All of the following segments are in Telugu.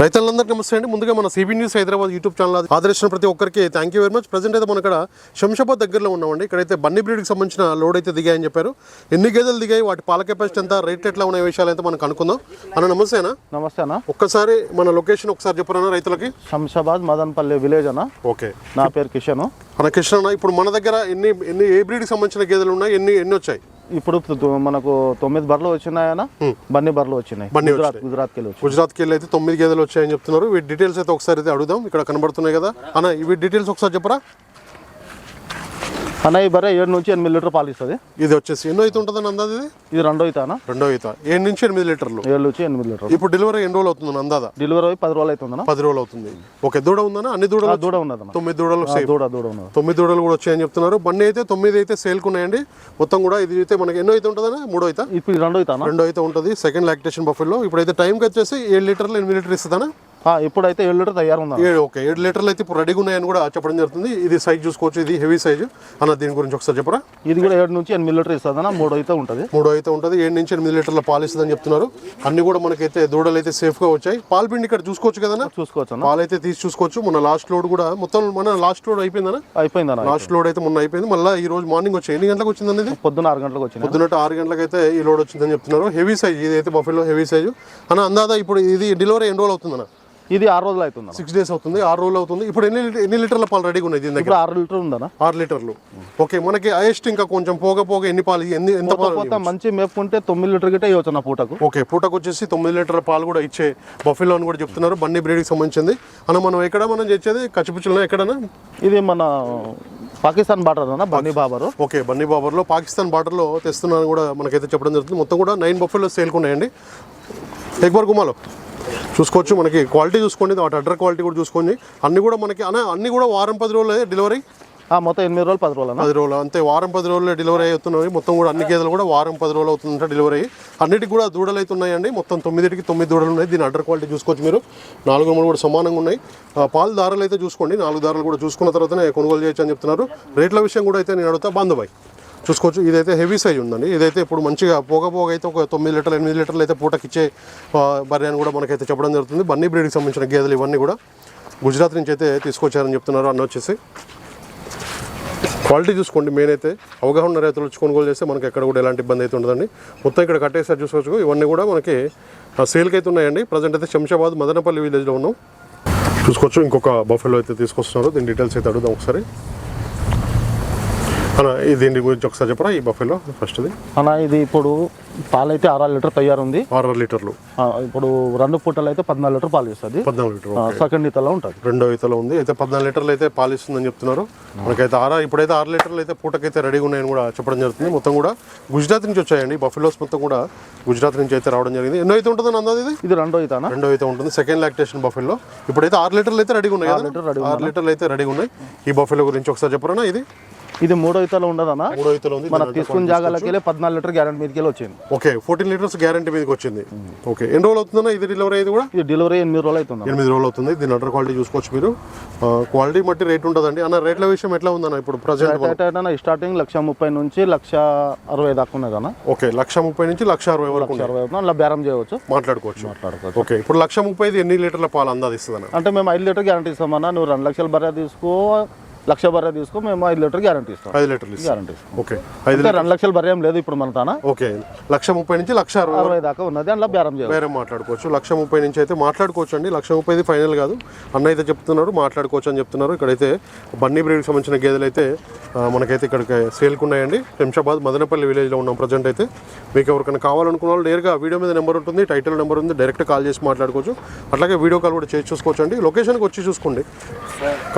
రైతులందరికీ నమస్తే అండి. ముందుగా మన CB news Hyderabad YouTube channel ఆదరించిన ప్రతి ఒక్కరికి thank you very much present అయితే మనం ఇక్కడ శంషాబాద్ దగ్గరలో ఉన్నామండి. ఇక్కడైతే బన్నీ బ్రీడ్కి సంబంధించిన లోడ్ అయితే దిగాయని చెప్పారు. ఎన్ని గేదెలు దిగాయి? వాటి పాల కెపాసిటీ ఎంత? రేట్ ఎట్లా ఉన్న విషయాలు అయితే మనం కనుక్కుందాం. అన్న నమస్తేనా నమస్తే అన్న. ఒక్కసారి మన లొకేషన్ ఒకసారి చెప్పరా రైతులకి? శంషాబాద్ మదన్పల్లి విలేజ్ అన్న. ఓకే. నా పేరు కిషన్. మన కృష్ణ అన్న, ఇప్పుడు మన దగ్గర ఎన్ని ఎన్ని ఏ బ్రీడ్కి సంబంధించిన గేదెలు ఉన్నాయి? ఎన్ని ఎన్ని వచ్చాయి? ఇప్పుడు మనకు తొమ్మిది బర్రెలు వచ్చినాయన్న బన్నీ బర్రెలు వచ్చినాయి. బన్నీ గుజరాత్ గుజరాత్కి వెళ్ళి అయితే తొమ్మిది గేదెలు వచ్చాయని చెప్తున్నారు. వీటి డీటెయిల్స్ అయితే ఒకసారి అయితే అడుగుదాం. ఇక్కడ కనబడుతున్నాయి కదా. అన్న వీటి డీటెయిల్స్ ఒకసారి చెప్పరా? అన్న ఈ బర్రె ఏడు నుంచి ఎనిమిది లీటర్ పాలు ఇస్తుంది. ఇది వచ్చేసి ఎన్నో అయితే ఉంటుందని అందాది ఇది? ఇది రెండో అవుతా అన్న. రెండో ఈత ఏడు నుంచి ఎనిమిది లీటర్లు. ఏడు నుంచి ఎనిమిది లీటర్ ఇప్పుడు డెలివరీ ఎన్ని రోజులు అవుతుంది అందాదా? డెలివరీ పది రోజులు అవుతుందన్న. పది రోజులు అవుతుంది. ఓకే దూడ ఉందనా అన్ని దూడలు? ఆ దూడ ఉన్నదన్న. తొమ్మిది దూడలు దూడ దూడ ఉన్నది. తొమ్మిది దూడలు కూడా వచ్చాయని చెప్తున్నారు. బండి అయితే తొమ్మిది అయితే సేల్కు ఉన్నాయండి. మొత్తం కూడా ఇది అయితే మనకి ఎన్నో అయితే ఉంటుందనా మూడో అయితే? ఇప్పుడు రెండో అన్న. రెండో అయితే ఉంటుంది. Second lactation buffalo. ఇప్పుడైతే టైంకి వచ్చేసి ఏడు లీటర్లు ఎనిమిది లీటర్ ఇస్తుందనా ఆ, ఇప్పుడైతే ఏడు లీటర్ తయారు ఏడు ఓకే. ఏడు లీటర్లు అయితే ఇప్పుడు రెడీగా ఉన్నాయని కూడా చెప్పడం జరుగుతుంది. ఇది సైజ్ చూసుకోవచ్చు. ఇది హెవీ సైజ్. అన్న దీని గురించి ఒకసారి చెప్పరా? ఇది కూడా ఏడు నుంచి ఎనిమిది లీటర్ ఇస్తుందన్న. మూడు అయితే ఉంటుంది. మూడో అయితే ఉంటుంది. ఏడు నుంచి ఎనిమిది లీటర్ల పాలు ఇస్తుందని చెప్తున్నారు. అన్ని కూడా మనకైతే దూడలు అయితే సేఫ్గా వచ్చాయి. పాల పిండి ఇక్కడ చూసుకోవచ్చు కదనా చూసుకోవచ్చు అన్న. పాలు అయితే తీసి చూసుకోవచ్చు. మొన్న లాస్ట్ లోడ్ కూడా మొత్తం మన లాస్ట్ లోడ్ అయిపోయిందనా అయిపోయిందన్న లాస్ట్ లోడ్ అయితే మొన్న అయిపోయింది. మళ్ళీ ఈ రోజు మార్నింగ్ వచ్చి ఎన్ని గంటలకు వచ్చింది అనేది పొద్దున్న ఆరు గంటలకు వచ్చింది. పొద్దున్నట్టు ఆరు గంటలకు అయితే ఈ లోడ్ వచ్చిందని చెప్తున్నారు. Heavy size. ఇది అయితే బఫెలో హెవీ సైజ్. అన్న అందాదా ఇప్పుడు ఇది డెలివరీ ఎన్ని రోజులు అవుతుందన్న? ఇది ఆరు రోజులు అవుతుందన్న. సిక్స్ డేస్ అవుతుంది ఆరు రోజులు అవుతుంది. ఇప్పుడు ఎన్ని ఎన్ని లీటర్ల పాలు రెడీగా ఉన్నాయి దీని దగ్గర? ఆరు లీటర్ ఉందన్న. ఆరు లీటర్లు. ఓకే మనకి హైయెస్ట్ ఇంకా కొంచెం పోగ పోగ ఎన్ని పాలు ఎన్ని ఎంత పాలు పోత మంచి మేపుకుంటే తొమ్మిది లీటర్ గిట్ట ఇవ్వచ్చు అన్న పూటకు. ఓకే పూటకు వచ్చేసి తొమ్మిది లీటర్ల పాలు కూడా ఇచ్చే బఫెలో అని కూడా చెప్తున్నారు. బన్నీ బ్రీడ్కి సంబంధించింది. అన్న మనం ఎక్కడ మనం చేసేది? కచ్చిపుచ్చులో ఎక్కడన్నా? ఇది మన పాకిస్తాన్ బార్డర్ అన్న బన్నీ బాబరు. ఓకే బన్నీ బాబర్లో పాకిస్తాన్ బార్డర్లో తెస్తున్నాను కూడా మనకైతే చెప్పడం జరుగుతుంది. మొత్తం కూడా నైన్ బఫెలో సేల్కున్నాయండి ఎక్బర్ గుమాలో చూసుకోవచ్చు. మనకి క్వాలిటీ చూసుకోండి. వాటి అడ్డర్ క్వాలిటీ కూడా చూసుకోండి. అన్ని కూడా మనకి అన్న అన్ని కూడా వారం పది రోజులు డెలివరీ? ఆ, మొత్తం ఎనిమిది రోజులు పది రోజులు పది రోజులు. అంతే వారం పది రోజులు డెలివరీ అవుతున్నాయి. మొత్తం కూడా అన్ని గేదెలు కూడా వారం పది రోజులు అవుతుందంట డెలివరీ. అయ్యి అన్నిటికి కూడా దూడలు అయితే ఉన్నాయండి. మొత్తం తొమ్మిదిటికి తొమ్మిది దూడలు ఉన్నాయి. దీని అడ్డర్ క్వాలిటీ చూసుకోవచ్చు మీరు. నాలుగు మూడు కూడా సమానంగా ఉన్నాయి. ఆ, పాలు దారాలు అయితే చూసుకోండి. నాలుగు దారాలు కూడా చూసుకున్న తర్వాతనే కొనుగోలు చేయొచ్చు అని చెప్తున్నారు. రేట్ల విషయం కూడా అయితే నేను అడుగుతా. బాంధబాయ్. చూసుకోవచ్చు. ఇదైతే హెవీ సైజ్ ఉందండి. ఇదైతే ఇప్పుడు మంచిగా పోగ పోగ అయితే ఒక తొమ్మిది లీటర్లు ఎనిమిది లీటర్లు అయితే పూటకి ఇచ్చే బర్రె అని కూడా మనకైతే చెప్పడం జరుగుతుంది. బన్నీ బ్రీడ్కి సంబంధించిన గేదెలు ఇవన్నీ కూడా గుజరాత్ నుంచి అయితే తీసుకొచ్చారని చెప్తున్నారు అన్న వచ్చేసి. క్వాలిటీ చూసుకోండి. మెయిన్ అయితే అవగాహన రైతులు వచ్చి కొనుగోలు చేస్తే మనకి ఎక్కడ కూడా ఎలాంటి ఇబ్బంది అయితే ఉండదండి. మొత్తం ఇక్కడ కట్టేసారి చూసుకోవచ్చు. ఇవన్నీ కూడా మనకి సేల్కి అయితే ఉన్నాయండి. ప్రజెంట్ అయితే శంషాబాద్ మదనపల్లి విలేజ్లో ఉన్నాం. చూసుకోవచ్చు. ఇంకొక బఫెలో అయితే తీసుకొస్తున్నారు. దీని డీటెయిల్స్ అయితే అడుగుదాం ఒకసారి. అన్న దీని గురించి ఒకసారి చెప్పరా? ఈ బఫెలో ఫస్ట్ది. అన్న ఇది ఇప్పుడు పాలు అయితే ఆరు లీటర్ తయారు ఉంది. ఆరు లీటర్లు. ఇప్పుడు రెండు పూటలు అయితే పద్నాలుగు లీటర్ పాలు ఇస్తుంది పద్నాలుగు లీటర్లు సెకండ్ ఇతలో ఉంటుంది. రెండో ఈతలో ఉంది. అయితే పద్నాలుగు లీటర్లు అయితే పాలు ఇస్తుందని చెప్తున్నారు. మనకైతే ఆరా ఇప్పుడైతే ఆరు లీటర్లు అయితే పూటకైతే రెడీగా ఉన్నాయని కూడా చెప్పడం జరుగుతుంది. మొత్తం కూడా గుజరాత్ నుంచి వచ్చాయండి. బఫెలోస్ మొత్తం కూడా గుజరాత్ నుంచి అయితే రావడం జరిగింది. ఎన్నో అయితే ఉంటుందని అందాది ఇది? ఇది రెండో ఇతానా రెండో అయితే ఉంటుంది. Second lactation buffalo. ఇప్పుడైతే ఆరు లీటర్లు అయితే రెడీగా ఉన్నాయి లీటర్ ఆరు లీటర్లు అయితే రెడీగా ఉన్నాయి. ఈ బఫెలో గురించి ఒకసారి చెప్పరా ఇది? ఇది మూడో ఇతలో ఉండదన్న మూడో ఈతలో ఉంది మనం తీసుకున్న జాగాలకి వెళ్ళి పద్నాలుగు లీటర్ గ్యారెంటీ మీదకి వెళ్ళి వచ్చింది. ఓకే ఫోర్టీన్ లీటర్స్ గ్యారంటీ మీదకి వచ్చింది. ఓకే ఎన్ని రోజులు అవుతుందన్నా ఇది డెలివరీ అయ్యేది కూడా? ఇది డెలివరీ ఎనిమిది రోజులు అవుతుంది ఎనిమిది రోజులు అవుతుంది దీని అండర్ క్వాలిటీ చూసుకోవచ్చు మీరు. క్వాలిటీ బట్టి రేట్ ఉంటుందండి అన్న రేట్ల విషయం ఎట్లా ఉందన్న ఇప్పుడు ప్రజెంట్ అయితే స్టార్టింగ్ లక్ష ముప్పై నుంచి లక్ష అరవై దాకా ఉన్నది అన్న ఓకే లక్ష ముప్పై నుంచి లక్ష అరవై వరకు అరవై అలా బేరం చేయవచ్చు. మాట్లాడుకోవచ్చు. మాట్లాడుకోవచ్చు. ఓకే ఇప్పుడు లక్ష ముప్పై ఎన్ని లీటర్ల పాలు అందాదిస్తుంది అంటే మేము ఐదు లీటర్ గ్యారంటీ ఇస్తామన్నా నువ్వు రెండు లక్షల బర్రె తీసుకో లక్ష బర్రె తీసుకో మేము ఐదు లీటర్ గ్యారంటీ ఇస్తాం. ఐదు లీటర్లు గ్యారంటీ ఇస్తాం. ఓకే. ఐదు రెండు లక్షల బర్రె ఏం లేదు ఇప్పుడు మన తాన? ఓకే. లక్ష ముప్పై నుంచి లక్ష అరవై దాకా ఉన్నది అందులో బేరం వేరే మాట్లాడుకోవచ్చు. లక్ష ముప్పై నుంచి అయితే మాట్లాడుకోవచ్చు అండి. లక్ష ముప్పై ఫైనల్ కాదు. అన్న అయితే చెప్తున్నారు మాట్లాడుకోవచ్చు అని చెప్తున్నారు. ఇక్కడైతే బన్నీ బ్రీడ్కి సంబంధించిన గేదెలు అయితే మనకైతే ఇక్కడికి సేల్కి ఉన్నాయండి. శంషాబాద్ మదనపల్లి విలేజ్లో ఉన్నాం ప్రజెంట్ అయితే. మీకు ఎవరికైనా కావాలనుకున్న వాళ్ళు నేరుగా వీడియో మీద నెంబర్ ఉంటుంది టైటిల్ నెంబర్ ఉంది డైరెక్ట్ కాల్ చేసి మాట్లాడుకోవచ్చు. అట్లాగే వీడియో కాల్ కూడా చేసి చూసుకోవచ్చు అండి. లొకేషన్కి వచ్చి చూసుకోండి.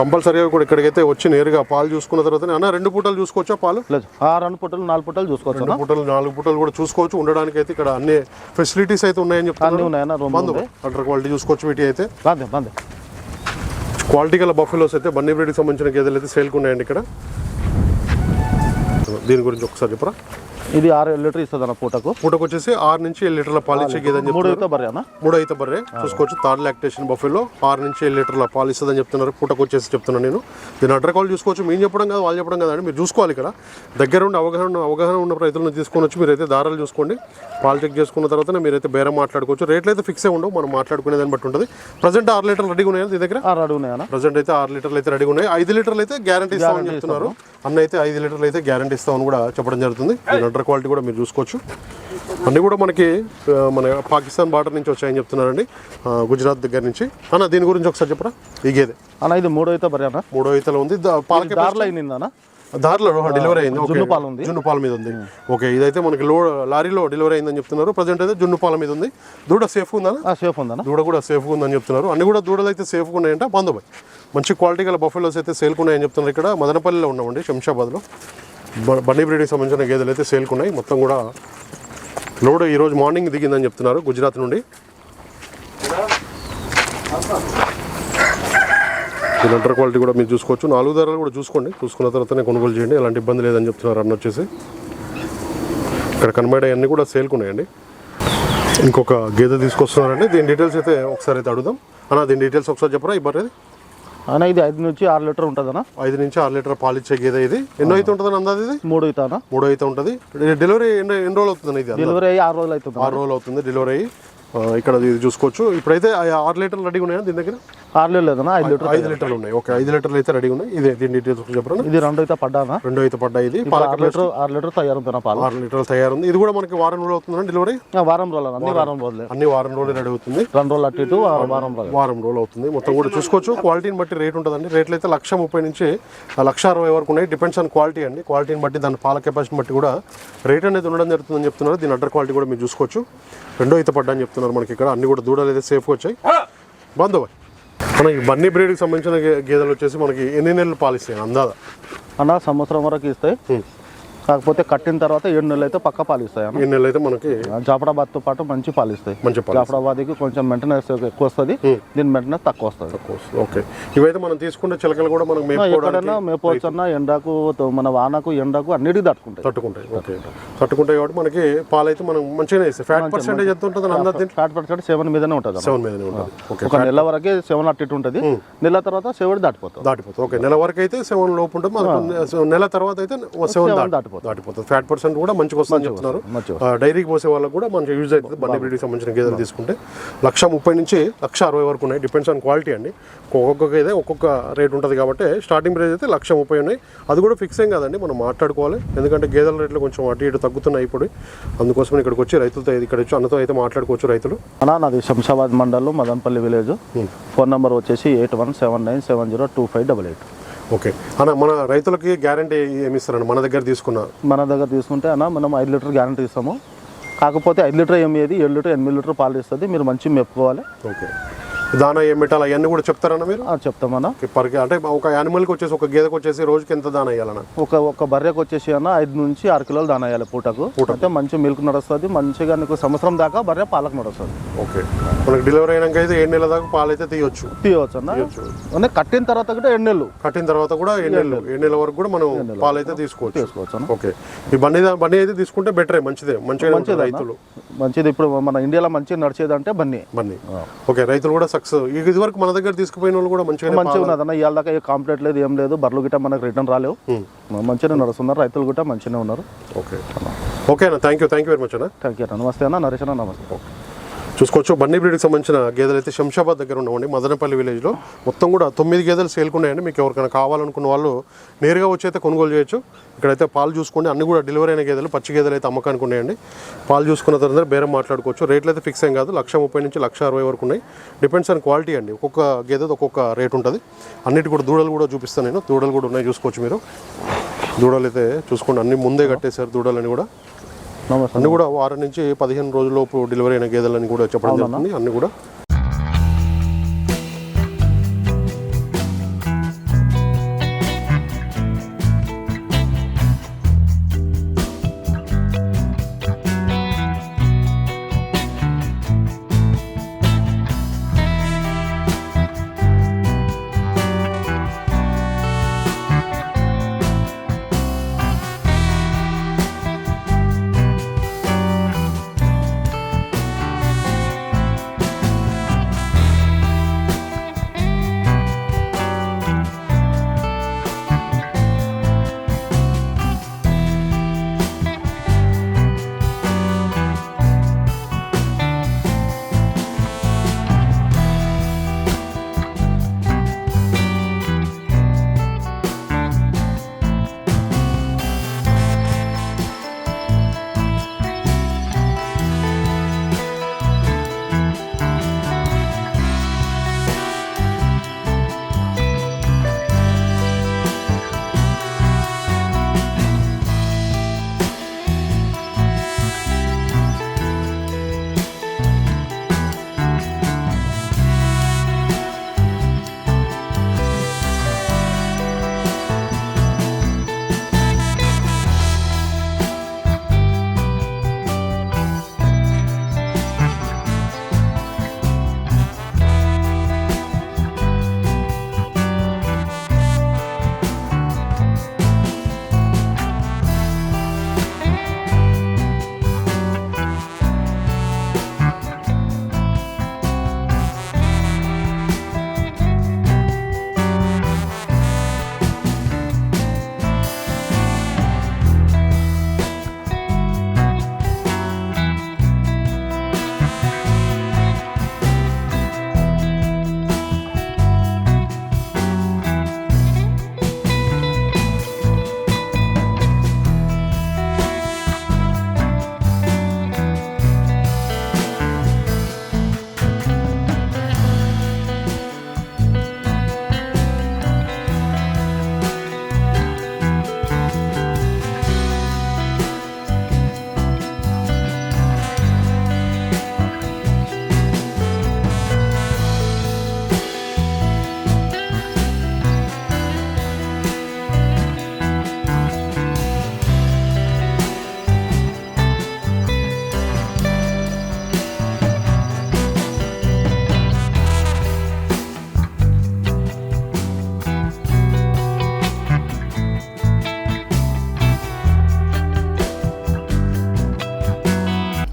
కంపల్సరీగా కూడా ఇక్కడికైతే వచ్చి నేరుగా పాలు చూసుకున్న తర్వాత అన్న రెండు పూటలు చూసుకోవచ్చా పాలు? లేదు. ఆ రెండు పుట్టలు నాలుగు పుట్టలు చూసుకోవచ్చు రెండు పూటలు నాలుగు పూటలు కూడా చూసుకోవచ్చు. ఉండడానికి అయితే ఇక్కడ అన్ని ఫెసిలిటీస్ అయితే ఉన్నాయని రూమ్ బంధు అండర్ క్వాలిటీ చూసుకోవచ్చు వీటి అయితే. క్వాలిటీ గల బఫెలోస్ అయితే బన్నీ బ్రీడ్కి సంబంధించిన గేదెలు అయితే సేల్కి ఉన్నాయండి ఇక్కడ. దీని గురించి ఒకసారి చెప్పరా? ఇది ఆరు లీటర్ ఇస్తుంది అన్న పూటకు. పూటకు వచ్చేసి ఆరు నుంచి ఏడు లీటర్ల పాలు ఇచ్చే గేదె అని మూడు అయితే బర్రె అన్న? మూడు అయితే బర్రె. చూసుకోవచ్చు థర్డ్ లాక్టేషన్ బఫెలో ఆరు నుంచి ఏడు లీటర్ల పాలు ఇస్తుందని చెప్తున్నారు. పూటకు వచ్చేసి చెప్తున్నాను నేను. దీని అడ్ర కాల్ చూసుకోవచ్చు. మేము చెప్పడం కాదు వాళ్ళు చెప్పడం కాదండి మీరు చూసుకోవాలి ఇక్కడ. దగ్గర ఉండి అవగాహన అవగాహన ఉన్న రైతులను తీసుకొని వచ్చి మీరైతే దారాలు చూసుకోండి. పాలు చెక్ చేసుకున్న తర్వాత మీరైతే బేరం మాట్లాడుకోవచ్చు. రేట్లు అయితే ఫిక్స్ ఉండవు మనం మాట్లాడుకునే దాన్ని బట్టి ఉంటుంది. ప్రజెంట్ ఆరు లీటర్లు రెడీగా ఉన్నాయి మీ దగ్గర? ఆరు అడుగు ఉన్నాయన్న ప్రజెంట్ అయితే ఆరు లీటర్లు అయితే రెడీగా ఉన్నాయి. ఐదు లీటర్లు అయితే గ్యారంటీ ఇస్తామని చెప్తున్నారు. అన్న అయితే ఐదు లీటర్లు అయితే గ్యారంటీ ఇస్తామని కూడా చెప్పడం జరుగుతుంది. అండర్ క్వాలిటీ కూడా మీరు చూసుకోవచ్చు. అన్నీ కూడా మనకి మన పాకిస్తాన్ బార్డర్ నుంచి వచ్చాయని చెప్తున్నారండి. గుజరాత్ దగ్గర నుంచి. అన్న దీని గురించి ఒకసారి చెప్పరా? ఈ గేదె. అన్న ఇది మూడు అయితే అన్న. మూడో ఈతలో ఉంది. పాలకి దారిలో అయింది అన్న. దారిలో డెలివరీ అయింది. ఓకే. జున్ను పాలు ఉంది. జున్ను పాల మీద ఉంది. ఓకే ఇదైతే మనకి లో లారీలో డెలివరీ అయిందని చెప్తున్నారు. ప్రజెంట్ అయితే జున్ను పాల మీద ఉంది. దూడ సేఫ్ ఉందా ఆ, సేఫ్ ఉందన్న. దూడ కూడా సేఫ్గా ఉందని చెప్తున్నారు. అన్ని కూడా దూడలు అయితే సేఫ్గా ఉన్నాయంట. బంధుబాయ్. మంచి క్వాలిటీ గల బఫెలోస్ అయితే సేల్కున్నాయని చెప్తున్నారు ఇక్కడ. మదనపల్లిలో ఉన్నామండి శంషాబాద్లో. బ- బండి బ్రీడ్కి సంబంధించిన గేదెలు అయితే సేల్కున్నాయి. మొత్తం కూడా లోడ్ ఈరోజు మార్నింగ్ దిగిందని చెప్తున్నారు గుజరాత్ నుండి. దీని అంటర్ క్వాలిటీ కూడా మీరు చూసుకోవచ్చు. నాలుగు ధరలు కూడా చూసుకోండి. చూసుకున్న తర్వాతనే కొనుగోలు చేయండి. ఎలాంటి ఇబ్బంది లేదని చెప్తున్నారు అన్న వచ్చేసి. ఇక్కడ కనబడేవన్నీ కూడా సేల్కున్నాయండి. ఇంకొక గేదె తీసుకొస్తున్నారండి. దీని డీటెయిల్స్ అయితే ఒకసారి అయితే అడుగుదాం. అన్న దీని డీటెయిల్స్ ఒకసారి చెప్పరా? ఈ అన్న ఇది ఐదు నుంచి ఆరు లీటర్ ఉంటుంది అన్న ఐదు నుంచి ఆరు లీటర్ పాలు ఇచ్చే గేదె ఇది. ఎన్నో అయితే ఉంటుందని అందాది ఇది? మూడు అయితే అన్న. మూడో అయితే ఉంటుంది. డెలివరీ ఎన్ని ఎన్ని రోజులు అవుతుంది ఇది? డెలివరీ అయ్యి ఆరు రోజులు అవుతుంది. ఆరు రోజులు అవుతుంది డెలివరీ అయ్యి. ఇక్కడ ఇది చూసుకోవచ్చు. ఇప్పుడైతే ఆరు లీటర్లు రెడీగా ఉన్నాయా దీని దగ్గర? ఆరు లీటర్ లేదన్న ఐదు లీటర్ ఐదు లీటర్లు ఉన్నాయి. ఓకే ఐదు లీటర్లు అయితే రెడీగా ఉన్నాయి. ఇదే దీని డీటెయిల్స్ చెప్పరా? ఇది రెండు అయితే పడ్డానా? రెండో అయితే పడ్డాయి ఇది. ఆరు లీటర్ ఆరు లీటర్ తయారు పాలు? ఆరు లీటర్లు తయారుంది ఇది కూడా మనకి వారం రోజులు అవుతుందండి డెలివరీ? వారం రోజులు అన్న, వారం రోజులే. అన్ని వారం రోజులు రెడీ అవుతుంది. రెండు రోజులు అటు ఇటు వారం రోజులు. వారం రోజులు అవుతుంది. మొత్తం కూడా చూసుకోవచ్చు. క్వాలిటీని బట్టి రేట్ ఉంటుందండి. రేట్లు అయితే లక్ష ముప్పై నుంచి లక్ష అరవై వరకు ఉన్నాయి. డిపెండ్స్ ఆన్ క్వాలిటీ అండి. క్వాలిటీని బట్టి దాని పాల కెపాసిటీని బట్టి కూడా రేట్ అనేది ఉండడం జరుగుతుందని చెప్తున్నారు. దీని అడ్డర్ క్వాలిటీ కూడా మీరు చూసుకోవచ్చు. రెండో ఈత పడ్డా అని చెప్తున్నారు మనకి ఇక్కడ. అన్ని కూడా దూడలు అయితే సేఫ్గా వచ్చాయి. బంధుబాయ్ మనకి బన్నీ బ్రీడ్కి సంబంధించిన గేదెలు వచ్చేసి మనకి ఎన్ని నెలలు పాలిస్తాయి? అందాదా అన్న సంవత్సరం వరకు ఇస్తాయి. కాకపోతే కట్టిన తర్వాత ఏడు నెలలు అయితే పక్క పాలు ఇస్తాయి అన్న ఎన్ని నెలలు అయితే మనకి జాఫరాబాద్తో పాటు మంచి పాలు ఇస్తాయి మంచి జాఫరాబాద్కి కొంచెం మెయింటెనెన్స్ ఎక్కువ వస్తుంది దీని మెయింటెనెన్స్ తక్కువ వస్తుంది. ఓకే. ఇవైతే మనం తీసుకున్న చిలకలు కూడా మనం ఎక్కడైనా మేపోవచ్చు అన్న ఎండకు మన వానకు ఎండకు అన్నిటికీ తట్టుకుంటాయి. తట్టుకుంటాయి. ఓకే. తట్టుకుంటాయి కాబట్టి మనకి పాలు అయితే మనం మంచిగానే ఇస్తాయి ఫ్యాట్ పర్సెంటేజ్ ఎంత ఉంటుంది ఫ్యాట్ పర్సెంట్ సెవెన్ మీదనే ఉంటుంది. సెవెన్ మీదనే ఉంటుంది. ఒక నెల వరకే సెవెన్ అటు ఇటు ఉంటుంది. నెల తర్వాత సెవెన్ దాటిపోతుంది దాటిపోతుంది ఓకే. నెల వరకు అయితే సెవెన్ లోపు ఉంటుంది. నెల తర్వాత అయితే సెవెన్ దాటి దాటిపోతుంది. దాటిపోతుంది. ఫ్యాట్ పర్సెంట్ కూడా మంచిగా వస్తుందని చెప్తున్నారు. డైరీకి పోసే వాళ్ళకి కూడా మంచిగా యూజ్ అవుతుంది. బండి బ్రీడ్కి సంబంధించిన గేదెలు తీసుకుంటే లక్ష ముప్పై నుంచి లక్ష అరవై వరకు ఉన్నాయి. డిపెండ్స్ ఆన్ క్వాలిటీ అండి. ఒక్కొక్క గేదె ఒక్కొక్క రేట్ ఉంటుంది కాబట్టి స్టార్టింగ్ ప్రైస్ అయితే లక్ష ముప్పై ఉన్నాయి. అది కూడా ఫిక్స్ ఏం కాదండి. మనం మాట్లాడుకోవాలి. ఎందుకంటే గేదెల రేట్లు కొంచెం అటు ఇటు తగ్గుతున్నాయి ఇప్పుడు. అందుకోసం ఇక్కడికి వచ్చి రైతులతో ఇక్కడ వచ్చి అన్నతో అయితే మాట్లాడుకోవచ్చు రైతులు. అన్న నాది శంషాబాద్ మండలం మదనపల్లి విలేజ్. ఫోన్ నెంబర్ వచ్చేసి eight one seven nine seven zero two five double eight. Okay. అన్న మన రైతులకి గ్యారంటీ ఏమి ఇస్తారండి మన దగ్గర తీసుకున్న? మన దగ్గర తీసుకుంటే అన్న మనం ఐదు లీటర్ గ్యారంటీ ఇస్తాము. కాకపోతే ఐదు లీటర్ ఏమేది ఏడు లీటర్ ఎనిమిది లీటర్ పాలు ఇస్తుంది. మీరు మంచిగా మెప్పుకోవాలి. ఓకే. దానా ఏం పెట్టాలి అవన్నీ కూడా చెప్తారన్న మీరు? చెప్తామన్నా పర్ అంటే ఒక యానిమల్కి వచ్చేసి ఒక గేదెకి వచ్చేసి రోజుకి ఎంత దానా వేయాలన్న? ఒక ఒక బర్రెకు వచ్చేసి అన్న ఐదు నుంచి ఆరు కిలోలు దాన వేయాలి పూటకు. అయితే మంచి మిల్క్ నడుస్తుంది మంచిగా నీకు సంవత్సరం దాకా బర్రె పాలకు నడుస్తుంది. ఓకే. మనకి డెలివరీ అయినాక అయితే ఏడు నెలల దాకా పాలు అయితే తీయొచ్చు. తీయవచ్చు అన్న. అంటే కట్టిన తర్వాత కూడా ఏడు నెలలు. కట్టిన తర్వాత కూడా ఏడు నెలలు. ఏడు నెలల వరకు కూడా మనం పాలు అయితే తీసుకోవచ్చు. తీసుకోవచ్చు ఓకే. ఈ బండి బండి అయితే తీసుకుంటే బెటరే మంచిదే. మంచిగా ఉంటుంది రైతులు. మంచిది. ఇప్పుడు మన ఇండియాలో మంచిగా నడిచేది అంటే బన్నీ బండి ఓకే రైతులు కూడా సక్సెస్ ఇది వరకు మన దగ్గర తీసుకుపోయిన వాళ్ళు కూడా మంచిగా మంచిగా ఉన్నదన్న ఇవాళ దాకా ఏ కాంప్లీట్ లేదు ఏం లేదు. బర్రెలు గిట్ట మనకు రిటర్న్ రాలేవు. మంచిగానే నడుస్తున్నారు. రైతులు గిట్ట మంచిగానే ఉన్నారు. ఓకే ఓకే అన్న. Thank you thank you very much అన్న. థ్యాంక్ యూ అన్న. నమస్తే అన్న. నరేష్ అన్న నమస్తే. చూసుకోవచ్చు. బన్నీ బ్రీడ్కి సంబంధించిన గేదెలు అయితే శంషాబాద్ దగ్గర ఉన్నామండి. మదనపల్లి విలేజ్లో. మొత్తం కూడా తొమ్మిది గేదెలు సేల్కున్నాయండి. మీకు ఎవరికైనా కావాలనుకున్న వాళ్ళు నేరుగా వచ్చి అయితే కొనుగోలు చేయొచ్చు. ఇక్కడైతే పాలు చూసుకోండి అన్ని కూడా డెలివరీ అయిన గేదెలు పచ్చి గేదెలు అయితే అమ్మకానికి ఉన్నాయండి పాలు చూసుకున్న తర్వాత బేరం మాట్లాడుకోవచ్చు. రేట్లు అయితే ఫిక్స్ ఏం కాదు. లక్ష ముప్పై నుంచి లక్ష అరవై వరకు ఉన్నాయి. డిపెండ్స్ ఆన్ క్వాలిటీ అండి. ఒక్కొక్క గేదె ఒక్కొక్క రేట్ ఉంటుంది. అన్నిటి కూడా దూడలు కూడా చూపిస్తాను నేను. దూడలు కూడా ఉన్నాయి చూసుకోవచ్చు మీరు. దూడలు అయితే చూసుకోండి. అన్ని ముందే కట్టేశారు దూడలని కూడా. అన్ని కూడా వారం నుంచి పదిహేను రోజులలోపు డెలివరీ అయిన గేదెలని కూడా చెప్పడం జరుగుతుంది. అన్ని కూడా